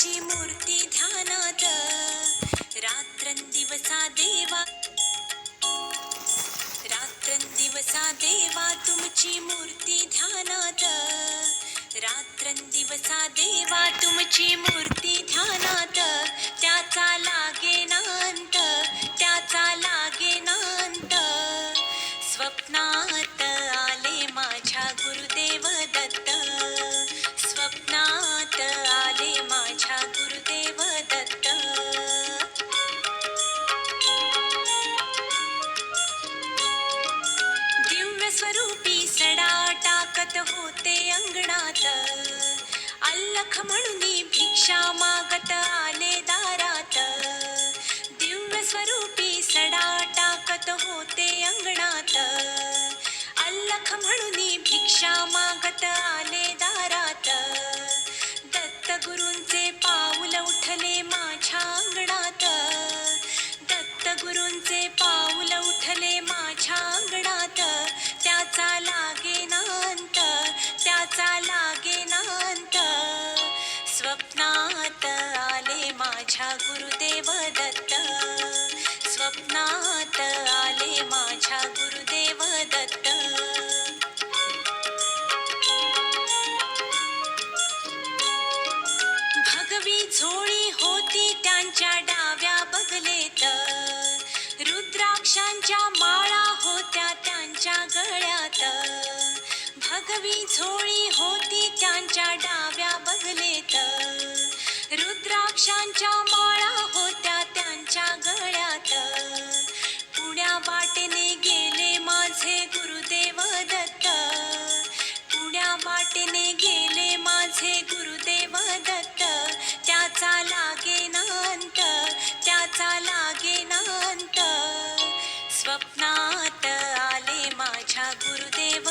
तुमची मूर्ती ध्यानात. रात्रंदिवसा देवा. रात्रंदिवसा देवा तुमची मूर्ती ध्यानात. रात्रंदिवसा देवा तुमची मूर्ती ध्यानात. म्हणून भिक्षा मागत आले दारात. दिव्य स्वरूपी सडा टाकत होते अंगणात. अल्लख म्हणून भिक्षा मागत आले दारात. दत्त गुरूंचे पा गुरुदेव दत्त. स्वप्नात आले माझ्या गुरुदेव दत्त. भगवी झोळी होती त्यांच्या डाव्या बगलेत. रुद्राक्षांच्या माळा होत्या त्यांच्या गळ्यात. भगवी झोळी होती त्यांच्या डाव्या बगलेत. रुद्राक्षांच्या माळा वाटेने गेले माझे गुरुदेव दत्त. पुण्या वाटेने गेले माझे गुरुदेव दत्त. त्याचा लागे नांत त्याचा लागे नांत. स्वप्नात आले माझ्या गुरुदेव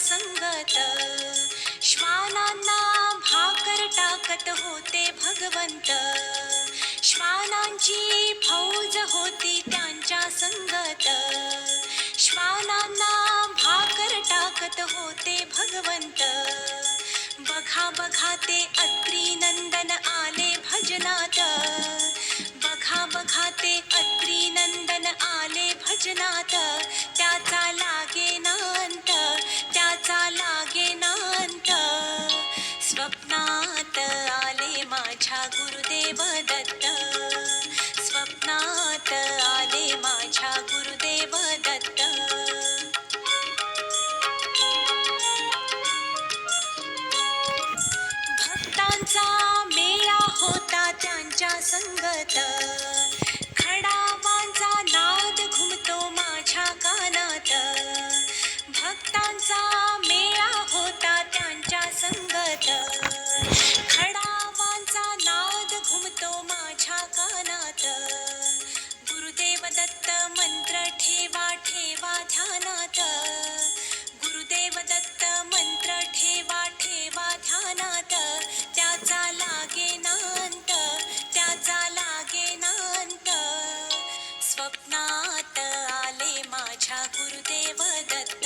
संगत. श्वानांना भाकर टाकत होते भगवंत. श्वानांची फौज होती त्यांच्या संगत. श्वानांना भाकर टाकत होते भगवंत. बघा बघा ते अत्री नंदन आले भजनात. बघा बघा ते अत्री नंदन आले भजनात. गुरुदेव दत्त माझ्या गुरुदेव दत्त.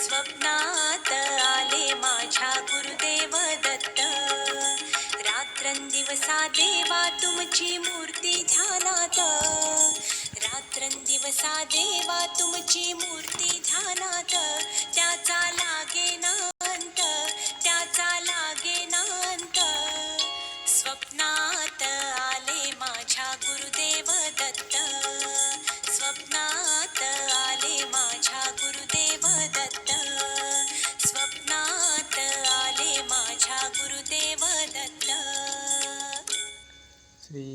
स्वप्नात आले माझ्या गुरुदेव दत्त. रात्रंदिवसा देवा तुमची मूर्ती ध्यानात. रात्रंदिवसा देवा तुमची मूर्ती ध्यानात. गुरुदेव दत्त। श्री